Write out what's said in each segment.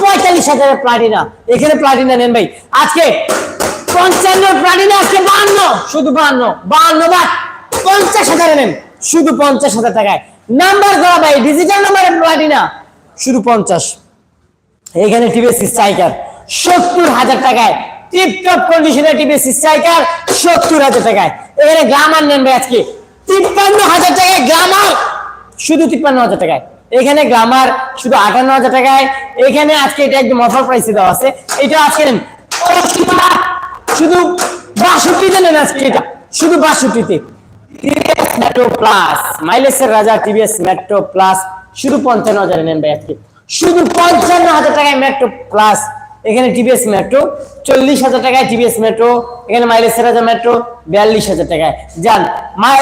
পঁয়তাল্লিশ হাজারের প্লাটিনা এখানে প্লাটিনা নেন ভাই। আজকে পঞ্চান্ন আজকে শুধু পঞ্চাশ হাজারে নেন। শুধু পঞ্চাশ হাজার টাকায়। নাম্বার ভাই ডিজিটাল নাম্বারের প্লাটিনা শুধু পঞ্চাশ। এখানে টিভিএস স্ট্রাইকার সত্তর হাজার টাকায় টিপটপ কন্ডিশনের স্ট্রাইকার সত্তর হাজার টাকায়। এখানে গ্রামার নেন ভাই আজকে, তিপ্পান্ন হাজার টাকায় গ্রামার শুধু তিপ্পান্ন হাজার টাকায়। এখানে গ্রামার শুধু আটান্ন হাজার টাকায়। এখানে আজকে এটা একদম অফার প্রাইসে দেওয়া আছে। এটা আজকে শুধু বাষট্টিতে নেন আজকে এটা, শুধু বাষট্টিতে। টিভিএস মেট্রো প্লাস মাইলেজের রাজা টিভিএস মেট্রো প্লাস শুধু পঞ্চান্ন হাজারে নেন ভাই আজকে। শুধু পঞ্চান্ন হাজার টাকায় মেট্রো প্লাস এখানে টিভিএস মেট্রো চল্লিশ হাজার টাকায় টিভিএস মেট্রো এখানে মাইলেজের রাজা মেট্রো বিয়াল্লিশ হাজার টাকায়। যান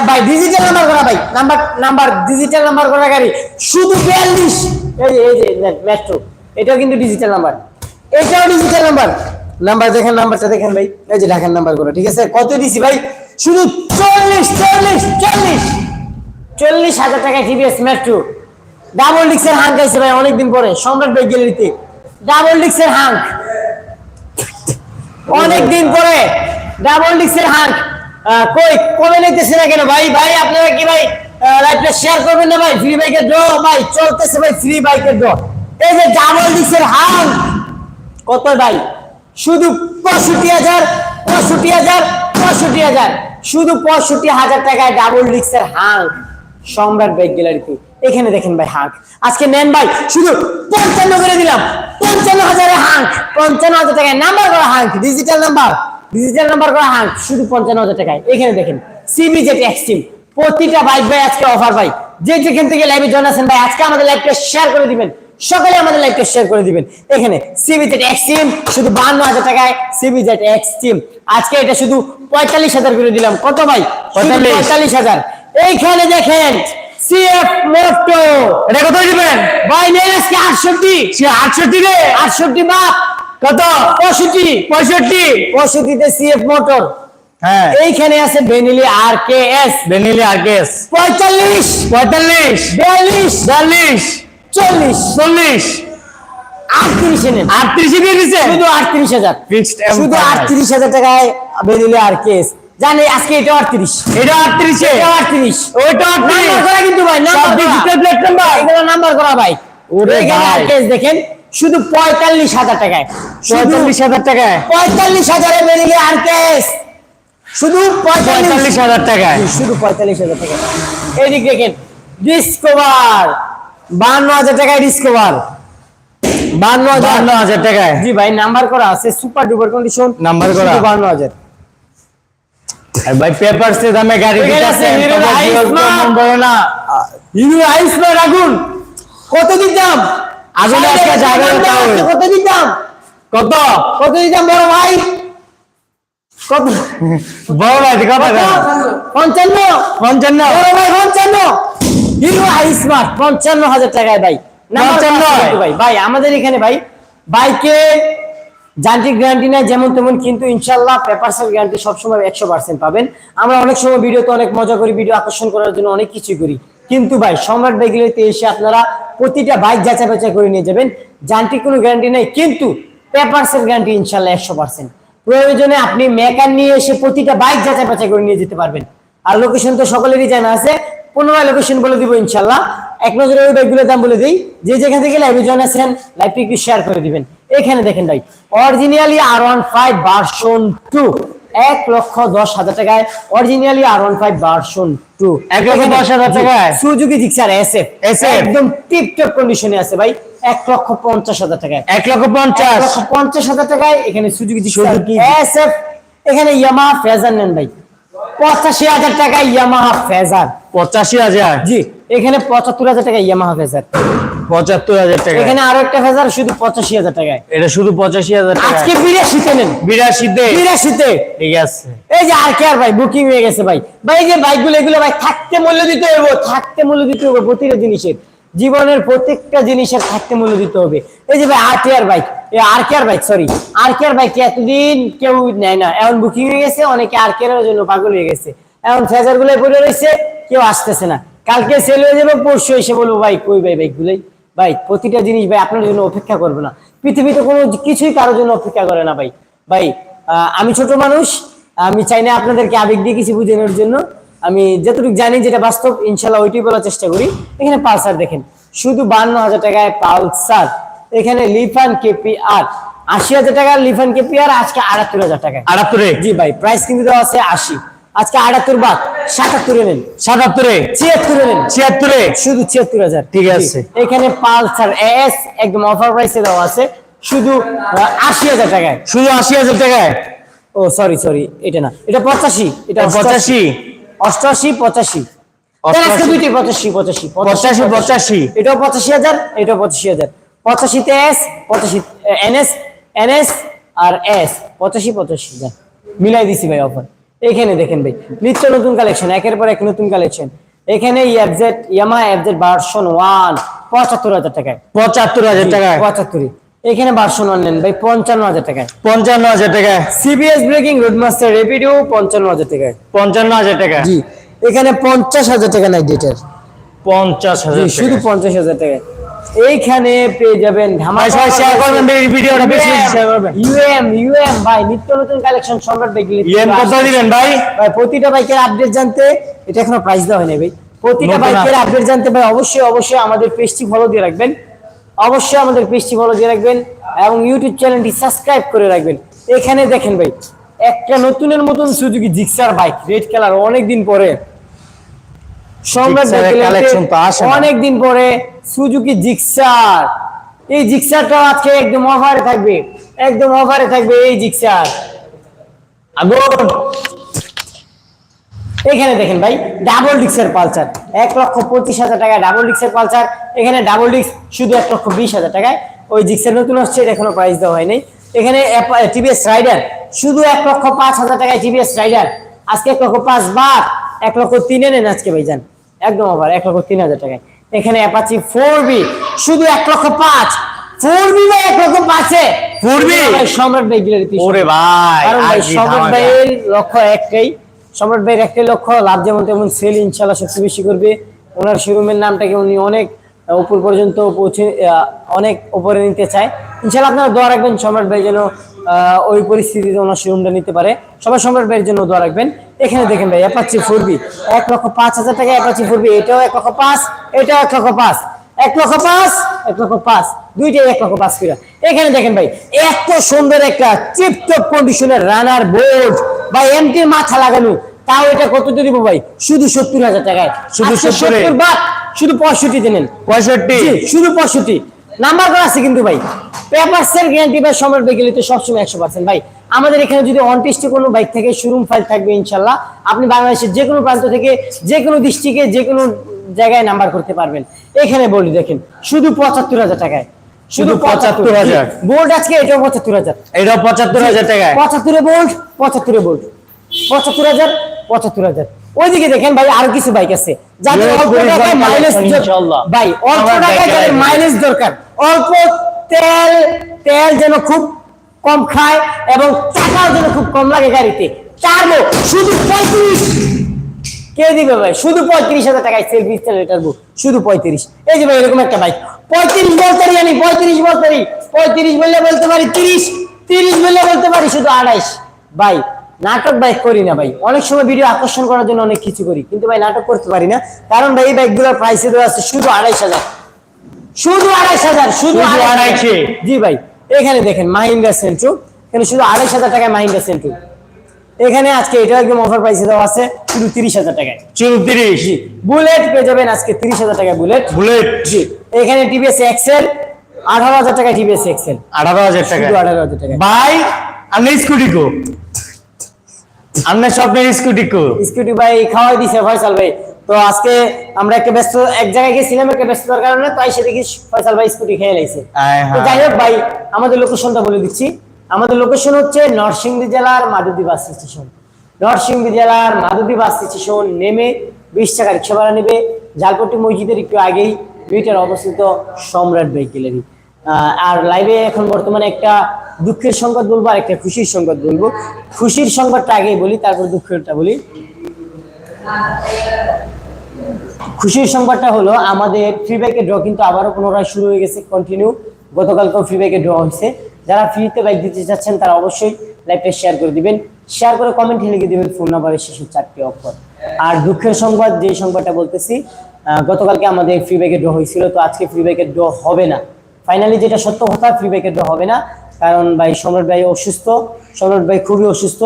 ভাই ডিজিটাল নাম্বার করা ভাই নাম্বার নাম্বার ডিজিটাল নাম্বার করা গাড়ি, শুধু বিয়াল্লিশ। এই যে এই যে মেট্রো এটাও কিন্তু ডিজিটাল নাম্বার এটাও ডিজিটাল নাম্বার নাম্বার দেখেন নাম্বারটা দেখেন ভাই। এই যে ঢাকার নাম্বারগুলো, ঠিক আছে? কত দিছি ভাই? শুধু চল্লিশ চল্লিশ চল্লিশ। চল্লিশ হাজার টাকায় টিভিএস মেট্রো ডাবল ডিক্সের হাঙ্ক আছে ভাই, অনেকদিন পরে, সম্রাট ভাই গ্যালারিতে। ডাবল ডিক্সের হাঙ্ক অনেকদিন পরে ডাবল ডিক্সের হাঙ্ক কই কমে নিতেছে না কেন ভাই? ভাই, আপনারা কি ভাই লাইভটা শেয়ার করবেন না ভাই? ফ্রি বাইকের ড্র ভাই, চলতেছে ভাই ফ্রি বাইকের ড্র এই যে ডাবল ডিক্সের হাঙ্ক কত ভাই? শুধু পঁয়ষট্টি হাজার পঁয়ষট্টি হাজার পঁয়ষট্টি হাজার। শুধু পঁয়ষট্টি হাজার টাকায় ডাবল ডিক্সের হাঙ্ক সম্রাট বাইক গ্যালারিতে। এখানে দেখেন ভাই হাঙ্ক আজকে নেন ভাই শুধু পঞ্চান্ন করে দিলাম। পঞ্চান্ন হাজারের হাঙ্ক পঞ্চান্ন হাজার টাকায় নাম্বার করা হাঙ্ক ডিজিটাল নাম্বার ডিজিটাল নাম্বার করা হাঙ্ক শুধু পঞ্চান্ন হাজার টাকায়। এখানে দেখেন সিবি জেট এক্সট্রিম প্রতিটা বাইক ভাই আজকে অফার ভাই। যে যেখান থেকে লাইভে জয়েন আছেন ভাই আজকে আমাদের লাইভটা শেয়ার করে দিবেন। সকলে আমাদের লাইভটা শেয়ার করে দিবেন। এখানে সিবি জেট এক্সট্রিম শুধু বান্ন হাজার টাকায় সিবি জেট এক্সট্রিম আজকে এটা শুধু পঁয়তাল্লিশ হাজার করে দিলাম। কত ভাই। পঁয়তাল্লিশ হাজার। এইখানে দেখেন সিএফ মোটো এটা কত দিবেন? ভাই নেই আজকে আটষট্টি। সে আটষট্টি রে? আটষট্টি বাপ কত? পঁয়ষট্টি। পঁয়ষট্টি। পঁয়ষট্টিতে সিএফ মোটর হ্যাঁ। এইখানে আছে Benelli R K S Benelli RKS পঁয়তাল্লিশ। পঁয়তাল্লিশ। বিয়াল্লিশ। বিয়াল্লিশ। চল্লিশ। চল্লিশ। আটত্রিশে নেন। আটত্রিশে দিয়ে দিছে? শুধু আটত্রিশ হাজার। শুধু. আটত্রিশ হাজার টাকায় বেরিলে আর কেস জানি আজকে এটা আটত্রিশ। এটা আটত্রিশে এটা আটত্রিশ। ওইটা নাম্বার আটত্রিশ করা কিন্তু ভাই নাম্বার করা। digital plate এগুলো নাম্বার করা ভাই। ওরে ভাই। কেস দেখেন শুধু পঁয়তাল্লিশ হাজার টাকায়। পঁয়তাল্লিশ হাজার টাকায়? পঁয়তাল্লিশ হাজারে বেরিলে আর কেস শুধু পঁয়তাল্লিশ পঁয়তাল্লিশ হাজার টাকায়। শুধু পঁয়তাল্লিশ হাজার টাকা এইদিক দেখেন ডিসকভার বান্ন হাজার টাকায় ডিসকভার বান্ন হাজার। বান্ন হাজার টাকায়। জি ভাই নাম্বার করা আছে সুপার ডুপার কন্ডিশন নাম্বার করা। বান্ন হাজার। আর ভাই পেপারস দামে গাড়ি বড় না। হিরো না কত দিতাম? আগুনে আজকে যাবে কত দিতাম? কত? কত দিতাম বড় ভাই? কত? বড় ভাই কত? পঞ্চান্ন। পঞ্চান্ন। বড় ভাই পঞ্চান্ন। হিরো পঞ্চান্ন হাজার টাকায় ভাই। নাম্বার পঞ্চান্ন? ভাই। ভাই আমাদের এখানে ভাই বাইকে যান্ত্রিক গ্যারান্টি নাই, যেমন তেমন কিন্তু ইনশাল্লাহ পেপারসের গ্যারান্টি সবসময় একশো পার্সেন্ট পাবেন। আমরা অনেক সময় ভিডিওতে অনেক মজা করি, ভিডিও আকর্ষণ করার জন্য অনেক কিছুই করি। কিন্তু ভাই, সম্রাট বাইকগুলোতে এসে আপনারা প্রতিটা বাইক যাচাই বাছাই করে নিয়ে যাবেন। যান্ত্রিক কোনো গ্যারান্টি নেই, কিন্তু পেপারসের গ্যারান্টি ইনশাল্লাহ একশো পার্সেন্ট প্রয়োজনে আপনি মেকার নিয়ে এসে প্রতিটা বাইক যাচাই বাছাই করে নিয়ে যেতে পারবেন। আর লোকেশন তো সকলেরই জানা আছে, পুনরায় লোকেশন বলে দিব ইনশাল্লাহ এক নজরে ওই বাইকগুলোর দাম বলে দিই। যে যেখান থেকে লাইভে জয়েন আছেন লাইভটি একটু শেয়ার করে দিবেন। এখানে দেখেন ভাই originally R one five version two এক লক্ষ দশ হাজার টাকায় originally R one five version two এক লক্ষ দশ হাজার টাকায়? সুজুকি জিক্সার এসএফ SF একদম টিপটপ কন্ডিশনে আছে ভাই এক লক্ষ পঞ্চাশ হাজার টাকায়। এক লক্ষ পঞ্চাশ? লক্ষ পঞ্চাশ হাজার টাকায় এখানে সুজুকি Suzuki? এসএফ এখানে ইয়ামাহা ফেজার নেন ভাই। পঁচাশি হাজার টাকায় ইয়ামাহা ফেজার পঁচাশি হাজার। জি এখানে পঁচাত্তর হাজার টাকা ইয়ামাহা ফেজার। পঁচাত্তর হাজার টাকা। এখানে আরও একটা ফেজার শুধু পঁচাশি হাজার টাকায়। এটা শুধু পঁচাশি হাজার আজকে টাকা বিরাশিতে নেন। বিরাশিতে? বিরাশিতে। ঠিক আছে। এই যে আর কে আর ভাই বুকিং হয়ে গেছে ভাই। ভাই এই যে বাইকগুলো এগুলো ভাই থাকতে মূল্য দিতে হইব থাকতে মূল্য দিতে হইব প্রতিটা জিনিসের। জীবনের প্রত্যেকটা জিনিসের থাকতে মূল্য দিতে হবে। এই যে ভাই R K R bike R K R bike sorry R K R bike এতদিন কেউ নেয় না? এখন বুকিং হয়ে গেছে অনেকে আর কে এর জন্য পাগল হয়ে গেছে। এখন ফেজারগুলো পড়ে রয়েছে কেউ আসতেছে না। কালকে সেল হয়ে যাবে পরশু এসে বলব ভাই কই ভাই বাইক গুলোই ভাই প্রতিটা জিনিস ভাই আপনার জন্য অপেক্ষা করবে না। পৃথিবীতে কোনো কিছুই কারোর জন্য অপেক্ষা করে না ভাই। ভাই আমি ছোট মানুষ আমি চাই না আপনাদেরকে আবেগ দিয়ে কিছু বুঝানোর জন্য। আমি যতটুকু জানি যেটা বাস্তব ইনশাল্লাহ ওইটাই বলার চেষ্টা করি। এখানে পালসার দেখেন শুধু বান্ন হাজার টাকায় পালসার এখানে লিফান কেপি আর আশি হাজার টাকা লিফান কেপি আর আজকে আটাত্তর হাজার টাকা আটাত্তরে? জি ভাই প্রাইস কিন্তু দেওয়া আছে আশি। আজকে আটাত্তর বাদ। সাতাত্তরে নেন। সাতাত্তরে? ছিয়াত্তরে নেন। ছিয়াত্তরে? শুধু ছিয়াত্তর হাজার। ঠিক আছে। এখানে পালসার এস একদম অফার প্রাইসে দেওয়া আছে। শুধু আশি হাজার টাকায়। শুধু আশি হাজার টাকায়? ও সরি সরি এটা না। এটা পঁচাশি। এটা পঁচাশি? অষ্টআশি পঁচাশি। পঁচাশি পঁচাশি পঁচাশি পঁচাশি এটাও পঁচাশি হাজার এটাও পঁচাশি হাজার। পঁচাশিতে এস পঁচাশি এনএস এনএস আর এস পঁচাশি পঁচাশি মিলাই দিছি ভাই অফার এখানে দেখেন ভাই নিত্য নতুন কালেকশন একের পর এক নতুন কালেকশন এখানে FZ Yamaha FZ version one পঁচাত্তর হাজার টাকায়। পঁচাত্তর হাজার টাকায়। পঁচাত্তরই এখানে ভার্সন ওয়ান নেন ভাই পঞ্চান্ন হাজার টাকায়। পঞ্চান্ন হাজার টাকায়। সিবিএস ব্রেকিং রোডমাস্টার রেপিডিও পঞ্চান্ন হাজার টাকায়। পঞ্চান্ন হাজার টাকা জি এখানে পঞ্চাশ হাজার টাকা নাই ডেটার পঞ্চাশ হাজার শুধু পঞ্চাশ হাজার টাকা এইখানে পেয়ে যাবেন share করবেন, এই ভিডিওটা বেশি share করবেন। ইউএম ইউএম ভাই নিত্য নতুন কালেকশন সম্রাট বাইক ইএম কত দিবেন ভাই? ভাই প্রতিটা বাইকের আপডেট জানতে এটা এখনও প্রাইস দেওয়া হয়নি ভাই। প্রতিটা বাইকের আপডেট জানতে ভাই অবশ্যই অবশ্যই আমাদের পেজটি ফলো দিয়ে রাখবেন। অবশ্যই আমাদের পেজটি ফলো দিয়ে রাখবেন এবং ইউটিউব চ্যানেলটি সাবস্ক্রাইব করে রাখবেন। এখানে দেখেন ভাই একটা নতুনের মতন Suzuki Gixxer bike red colour অনেকদিন পরে। সম্রাট জিক্সারের তো আসে অনেক দিন পরে সুজুকি জিক্সার এই জিক্সারটা আজকে একদম অফারে থাকবে। একদম অফারে থাকবে এই জিক্সার আগুন! এখানে দেখেন ভাই ডাবল ডিক্সের পালসার। এক লক্ষ পঁচিশ হাজার টাকায় ডাবল ডিক্সের পালসার। এখানে ডাবল ডিক্স শুধু এক লক্ষ বিশ হাজার টাকায়। ওই ডিক্সের নতুন আসছে এটা এখনও প্রাইস দেওয়া হয়নি। এখানে টিভিএস রাইডার শুধু এক লক্ষ পাঁচ হাজার টাকায় টিভিএস রাইডার আজকে এক লক্ষ পাঁচ বার এক লক্ষ তিনে নেন আজকে ভাই যান একদম আবার এক লক্ষ তিন হাজার টাকায়। এখানে অ্যাপাচি ফোর বি শুধু এক লক্ষ পাঁচ। ফোর বি ভাই এক লক্ষ পাঁচে 4B? ভাই, সম্রাট ভাই গ্যালারিতে ওরে ভাই ভাই সম্রাট ভাইয়ের লক্ষ্য একটাই। সম্রাট ভাইয়ের একটাই লক্ষ্য লাভ যেমন তেমন সেল ইনশাল্লাহ সবচেয়ে বেশি করবে। ওনার শোরুমের নামটাকে উনি অনেক উপর পর্যন্ত পৌঁছে অনেক উপরে নিতে চায়। ইনশাল্লাহ আপনারা দোয়া রাখবেন সম্রাট ভাই যেন আহ, ওই পরিস্থিতিতে ওনার শোরুমটা নিতে পারে। সবাই সম্রাট ভাইয়ের জন্য দোয়া রাখবেন। এখানে দেখেন ভাই অ্যাপাচি ফুরবি এক লক্ষ পাঁচ হাজার টাকা অ্যাপাচি ফুরবি এটাও এক লক্ষ পাঁচ এটাও এক লক্ষ পাঁচ। এক লক্ষ পাঁচ এক লক্ষ পাঁচ। দুইটাই এক লক্ষ পাঁচ ফিরা এখানে দেখেন ভাই এত সুন্দর একটা চিপটপ কন্ডিশনের রানার বোর্ড বা এমটির মাথা লাগানো। তাও এটা কত দিব ভাই? শুধু সত্তর হাজার টাকায়। শুধু সত্তর বা শুধু পঁয়ষট্টিতে নেন। পঁয়ষট্টি। শুধু পঁয়ষট্টি। নাম্বার করা আছে কিন্তু ভাই। পেপারসের গ্যারান্টি ভাই সম্রাট বাইক গেলে তো সবসময় একশো পার্সেন্ট ভাই আমাদের এখানে যদি অনটেস্টে কোনো বাইক থেকে শোরুম ফাইল থাকবে ইনশাল্লাহ আপনি বাংলাদেশের যে কোনো প্রান্ত থেকে যে কোনো ডিস্ট্রিক্টে যে কোনো জায়গায় নাম্বার করতে পারবেন। এখানে বলি দেখেন শুধু পঁচাত্তর হাজার টাকায়। শুধু শুধু পঁচাত্তর 75,000 বোল্ড আজকে এটাও পঁচাত্তর হাজার। এটাও পঁচাত্তর হাজার টাকায়? পঁচাত্তরে বোল্ট পঁচাত্তরে বোল্ট পঁচাত্তর হাজার পঁচাত্তর হাজার। ওইদিকে দেখেন ভাই আরও কিছু বাইক আছে। যাদের অল্প টাকায় মাইলেজ ভাই অল্প টাকায় যাদের মাইলেজ দরকার অল্প তেল তেল যেন খুব কম খায় এবং টাকাও যেন খুব কম লাগে গাড়িতে। টার্বো শুধু পঁয়ত্রিশ। কে দিবে ভাই? শুধু পঁয়ত্রিশ হাজার টাকায় সেলফি লিটার বুক শুধু পঁয়ত্রিশ। এই যে ভাই এরকম একটা বাইক পঁয়ত্রিশ বলতে পারি আমি পঁয়ত্রিশ বলতে পারি পঁয়ত্রিশ বললে বলতে পারি তিরিশ। তিরিশ বললে বলতে পারি শুধু আড়াইশ। ভাই নাটক বাইক করি না ভাই। অনেক সময় ভিডিও আকর্ষণ করার জন্য অনেক কিছু করি কিন্তু ভাই নাটক করতে পারি না। কারণ ভাই এই বাইকগুলোর প্রাইসে দেওয়া আছে শুধু আড়াইশ হাজার। শুধু আড়াইশ হাজার শুধু আড়াইশে। জি ভাই। এখানে দেখেন মাহিন্দ্রা সেন্ট্রু এখানে শুধু আড়াইশ হাজার টাকায় মাহিন্দ্রা সেন্ট্রু এখানে আজকে এটা একদম অফার প্রাইসে দেওয়া আছে শুধু তিরিশ হাজার টাকায়। চৌত্রিশ বুলেট পেয়ে যাবেন আজকে তিরিশ হাজার টাকায় বুলেট বুলেট জি এখানে টিভিএস এক্সেল আঠারো হাজার টাকায় টিভিএস এক্সেল আঠারো হাজার টাকা আঠারো হাজার টাকা বাই আমি স্কুটি কো আপনার স্বপ্নের স্কুটি কো। স্কুটি ভাই খাওয়াই দিছে ফয়সাল ভাই। তো আজকে আমরা একটা ব্যস্ত এক জায়গায় গেছিলাম একটা ব্যস্ততার কারণে তাই সে দেখি ফয়সাল ভাই স্কুটি খেয়ে লাইছে। তো যাই হোক ভাই আমাদের লোকেশনটা বলে দিচ্ছি। আমাদের লোকেশন হচ্ছে নরসিংদী জেলার মাদুদি বাস স্টেশন। নরসিংদী জেলার মাদুদি বাস স্টেশন নেমে বিশ টাকা রিক্সা ভাড়া নেবে। জালপট্টি মসজিদের একটু আগেই মিটার অবস্থিত সম্রাট বাইক গ্যালারি আর লাইভে এখন বর্তমানে একটা দুঃখের সংবাদ বলব আর একটা খুশির সংবাদ বলব। খুশির সংবাদটা আগেই বলি, তারপর দুঃখেরটা বলি। খুশির সংবাদটা হলো, আমাদের ফ্রি বাইকের ড্র কিন্তু আবারও পুনরায় শুরু হয়ে গেছে কন্টিনিউ গতকালকেও ফ্রি বাইকের ড্র হয়েছে যারা ফ্রিতে বাইক দিতে চাচ্ছেন, তারা অবশ্যই লাইভটা শেয়ার করে দিবেন। শেয়ার করে কমেন্ট লিখে দিবেন ফোন নাম্বারের শেষে চারটি অক্ষর। আর দুঃখের সংবাদ, যে সংবাদটা বলতেছি গতকালকে আমাদের ফ্রি বাইকের ড্র হয়েছিল, তো আজকে ফ্রি বাইকের ড্র হবে না। ফাইনালি যেটা সত্য কথা ফ্রি বাইকের ড্র হবে না। কারণ ভাই সম্রাট ভাই অসুস্থ সম্রাট ভাই খুবই অসুস্থ,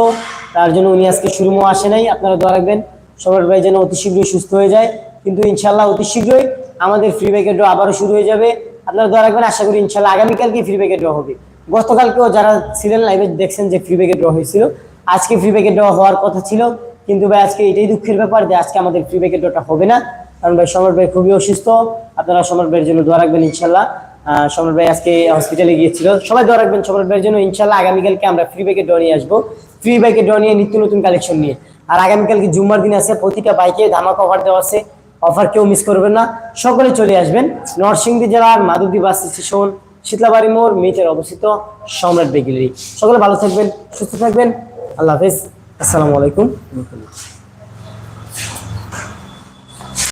তার জন্য উনি আজকে শুরুমও আসে নাই। আপনারা দোয়া রাখবেন সম্রাট ভাই যেন অতি শীঘ্রই সুস্থ হয়ে যায়। কিন্তু ইনশাল্লাহ অতি শীঘ্রই আমাদের ফ্রি ব্যাকের ড্র আবারও শুরু হয়ে যাবে। আপনারা দোয়া রাখবেন, আশা করি ইনশাল্লাহ আগামীকালকে ফ্রি ব্যাকের ড্র হবে। গতকালকেও যারা ছিলেন লাইভে দেখছেন যে ফ্রি ব্যাকের ড্র হয়েছিল, আজকে ফ্রি ব্যাকের ড্র হওয়ার কথা ছিল। কিন্তু ভাই আজকে এটাই দুঃখের ব্যাপার যে আজকে আমাদের ফ্রি ব্যাকের ড্রটা হবে না। কারণ ভাই সম্রাট ভাই খুবই অসুস্থ। আপনারা সম্রাট ভাইয়ের জন্য দোয়া রাখবেন ইনশাল্লাহ সম্রাট ভাই আজকে হসপিটালে গিয়েছিল। সবাই দোয়া রাখবেন সম্রাট ভাইয়ের জন্য। ইনশাল্লাহ আগামীকালকে আমরা ফ্রি ব্যাকের ড্র নিয়ে আসব। ফ্রি বাইকের ড্র নিয়ে নিত্য নতুন কালেকশন নিয়ে। আর আগামীকালকে জুম্মার দিন আছে, প্রতিটা বাইকে ধামাকা অফার দেওয়া আছে। অফার কেউ মিস করবেন না। সকলে চলে আসবেন। নরসিংদী জেলার মাধবদী বাস স্টেশন শীতলাবাড়ি মোড় মিটের অবস্থিত সম্রাট বেগিলারি সকলে ভালো থাকবেন, সুস্থ থাকবেন। আল্লাহ হাফেজ। আসসালামু আলাইকুম।